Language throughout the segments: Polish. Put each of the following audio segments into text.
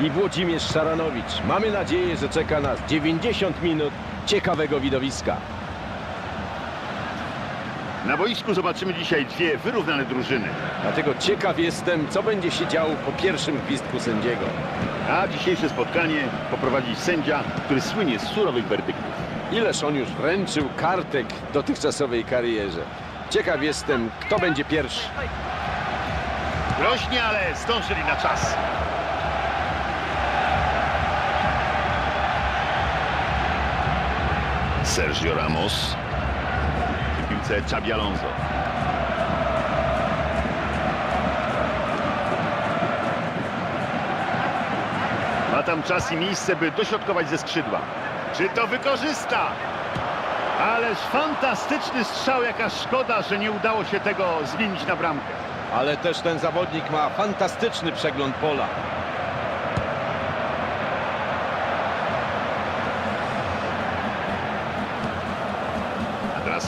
I Włodzimierz Szaranowicz. Mamy nadzieję, że czeka nas 90 minut ciekawego widowiska. Na boisku zobaczymy dzisiaj dwie wyrównane drużyny. Dlatego ciekaw jestem, co będzie się działo po pierwszym gwizdku sędziego. A dzisiejsze spotkanie poprowadzi sędzia, który słynie z surowych werdyktów. Ileż on już wręczył kartek w dotychczasowej karierze. Ciekaw jestem, kto będzie pierwszy. Groźnie, ale zdążyli na czas. Sergio Ramos. Przy piłce Xabi Alonso. Ma tam czas i miejsce, by dośrodkować ze skrzydła. Czy to wykorzysta? Ależ fantastyczny strzał, jaka szkoda, że nie udało się tego zmienić na bramkę. Ale też ten zawodnik ma fantastyczny przegląd pola.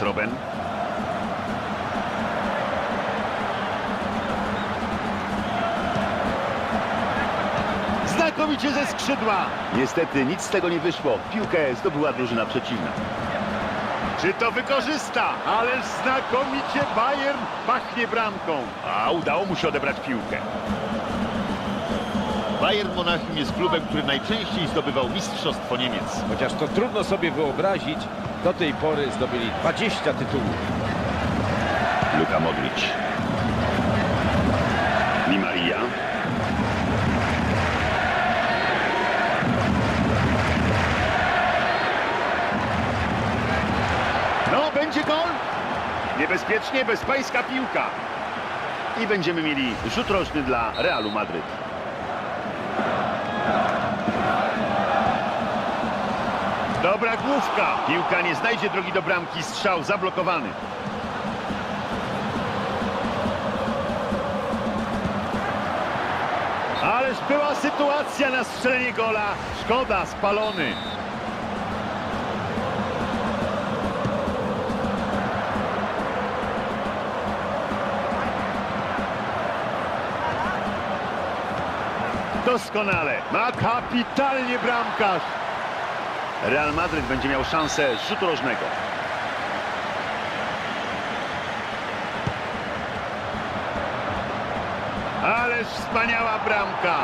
Teraz Robben. Znakomicie ze skrzydła. Niestety nic z tego nie wyszło. Piłkę zdobyła drużyna przeciwna. Czy to wykorzysta? Ależ znakomicie Bayern pachnie bramką. A udało mu się odebrać piłkę. Bayern Monachium jest klubem, który najczęściej zdobywał mistrzostwo Niemiec. Chociaż to trudno sobie wyobrazić, do tej pory zdobyli 20 tytułów. Luka Modric. Di Maria. No, będzie gol. Niebezpiecznie, bezpańska piłka. I będziemy mieli rzut roczny dla Realu Madryt. Dobra główka. Piłka nie znajdzie drogi do bramki. Strzał zablokowany. Ależ była sytuacja na strzelenie gola. Szkoda, spalony. Doskonale. Ma kapitalnie bramkarz. Real Madryt będzie miał szansę rzutu rożnego. Ależ wspaniała bramka.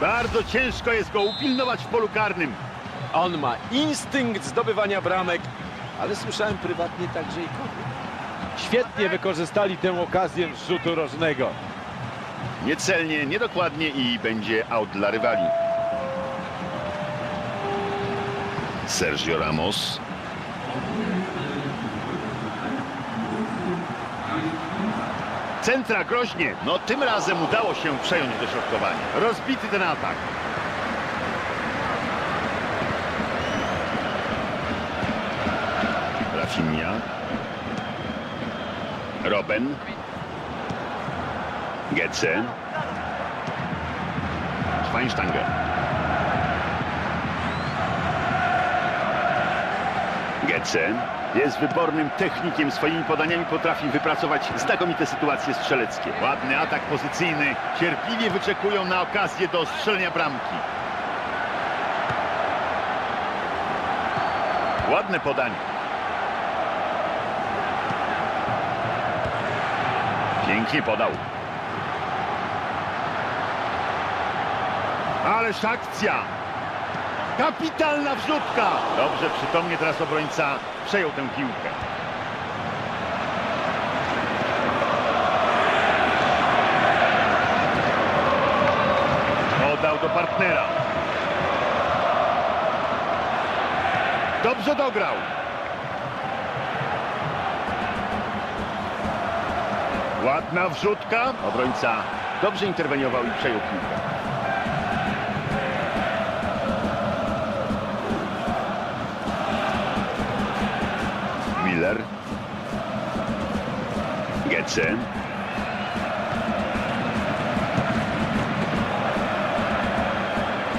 Bardzo ciężko jest go upilnować w polu karnym. On ma instynkt zdobywania bramek, ale słyszałem prywatnie także i kogo. Świetnie wykorzystali tę okazję z rzutu rożnego. Niecelnie, niedokładnie i będzie aut dla rywali. Sergio Ramos. Centra groźnie. No tym razem udało się przejąć dośrodkowanie. Rozbity ten atak. Rafinha. Robben. Getze. Schweinsteiger. Getze jest wybornym technikiem. Swoimi podaniami potrafi wypracować znakomite sytuacje strzeleckie. Ładny atak pozycyjny. Cierpliwie wyczekują na okazję do strzelenia bramki. Ładne podanie. Pięknie podał. Ależ akcja! Kapitalna wrzutka! Dobrze, przytomnie teraz obrońca przejął tę piłkę. Podał do partnera. Dobrze dograł. Ładna wrzutka. Obrońca dobrze interweniował i przejął piłkę.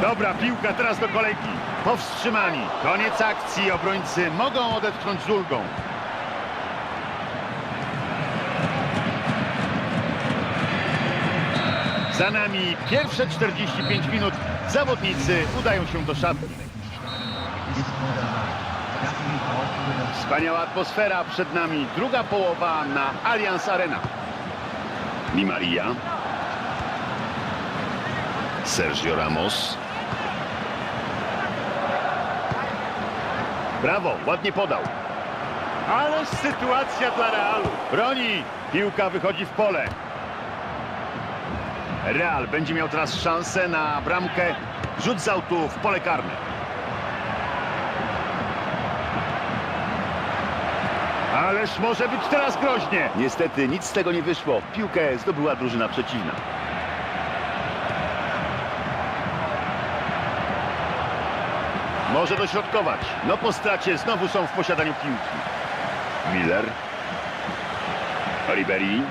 Dobra piłka teraz do kolejki. Powstrzymani. Koniec akcji. Obrońcy mogą odetchnąć z ulgą. Za nami pierwsze 45 minut. Zawodnicy udają się do szatni. Wspaniała atmosfera przed nami. Druga połowa na Allianz Arena. Di Maria. Sergio Ramos. Brawo, ładnie podał. Ale sytuacja dla Realu. Broni. Piłka wychodzi w pole. Real będzie miał teraz szansę na bramkę. Rzut z autu w pole karne. Ależ może być teraz groźnie. Niestety nic z tego nie wyszło. Piłkę zdobyła drużyna przeciwna. Może dośrodkować. No po stracie znowu są w posiadaniu piłki. Miller. Ribery.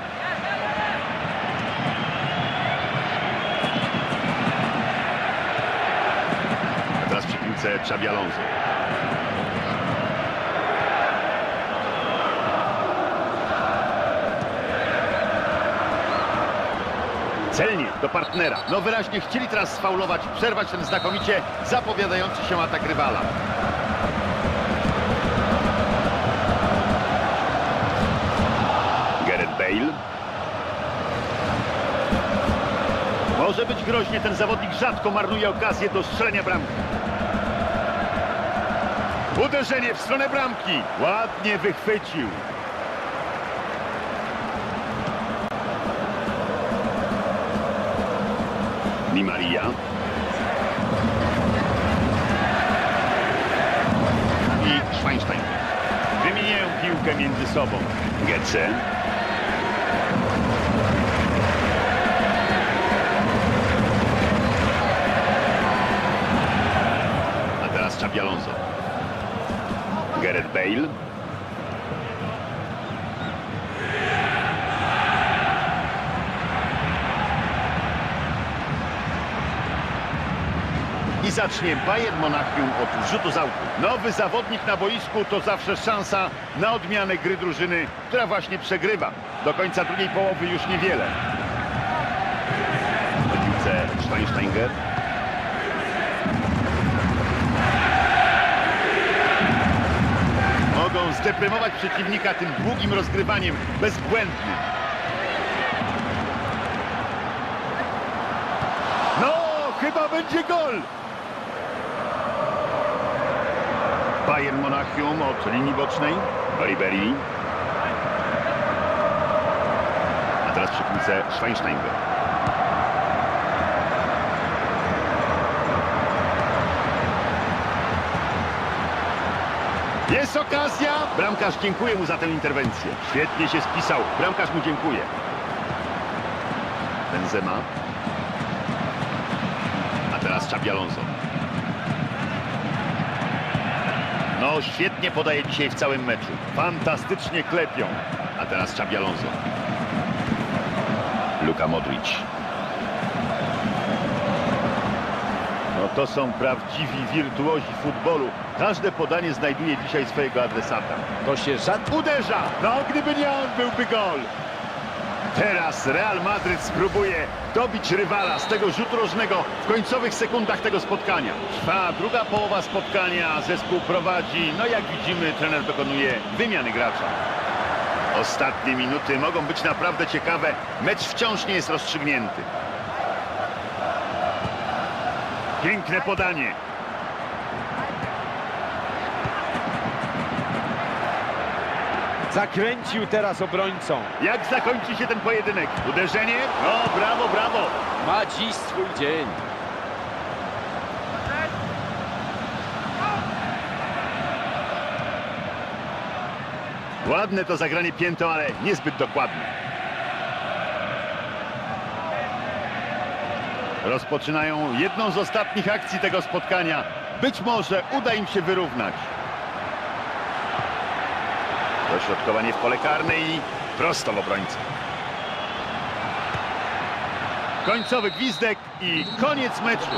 A teraz przy piłce Xabi Alonso. Celnie do partnera. No wyraźnie chcieli teraz sfaulować, przerwać ten znakomicie zapowiadający się atak rywala. Gareth Bale. Może być groźnie, ten zawodnik rzadko marnuje okazję do strzelenia bramki. Uderzenie w stronę bramki. Ładnie wychwycił. Di Maria. I Schweinstein. Wymieniają piłkę między sobą. Getze. A teraz Xabi Alonso. Gareth Bale. Zacznie Bayern Monachium od rzutu z autu. Nowy zawodnik na boisku to zawsze szansa na odmianę gry drużyny, która właśnie przegrywa. Do końca drugiej połowy już niewiele. Na piłce Schweinsteiger. Mogą zdeprymować przeciwnika tym długim rozgrywaniem, bezbłędnym. No, chyba będzie gol! Bayern Monachium od linii bocznej. Ribery. A teraz przy piłce Schweinsteiger. Jest okazja! Bramkarz dziękuję mu za tę interwencję. Świetnie się spisał. Bramkarz mu dziękuję. Benzema. A teraz Xabi Alonso. No, świetnie podaje dzisiaj w całym meczu. Fantastycznie klepią. A teraz Xabi Alonso. Luka Modric. No to są prawdziwi wirtuozi futbolu. Każde podanie znajduje dzisiaj swojego adresata. To się rzadko... Uderza! No, gdyby nie on, byłby gol. Teraz Real Madryt spróbuje dobić rywala z tego rzutu rożnego w końcowych sekundach tego spotkania. Trwa druga połowa spotkania, zespół prowadzi. No jak widzimy, trener dokonuje wymiany gracza. Ostatnie minuty mogą być naprawdę ciekawe. Mecz wciąż nie jest rozstrzygnięty. Piękne podanie. Zakręcił teraz obrońcą. Jak zakończy się ten pojedynek? Uderzenie? No, brawo, brawo. Ma dziś swój dzień. Ładne to zagranie piętą, ale niezbyt dokładne. Rozpoczynają jedną z ostatnich akcji tego spotkania. Być może uda im się wyrównać. Dośrodkowanie w pole karne i prosto w obrońcę. Końcowy gwizdek i koniec meczu.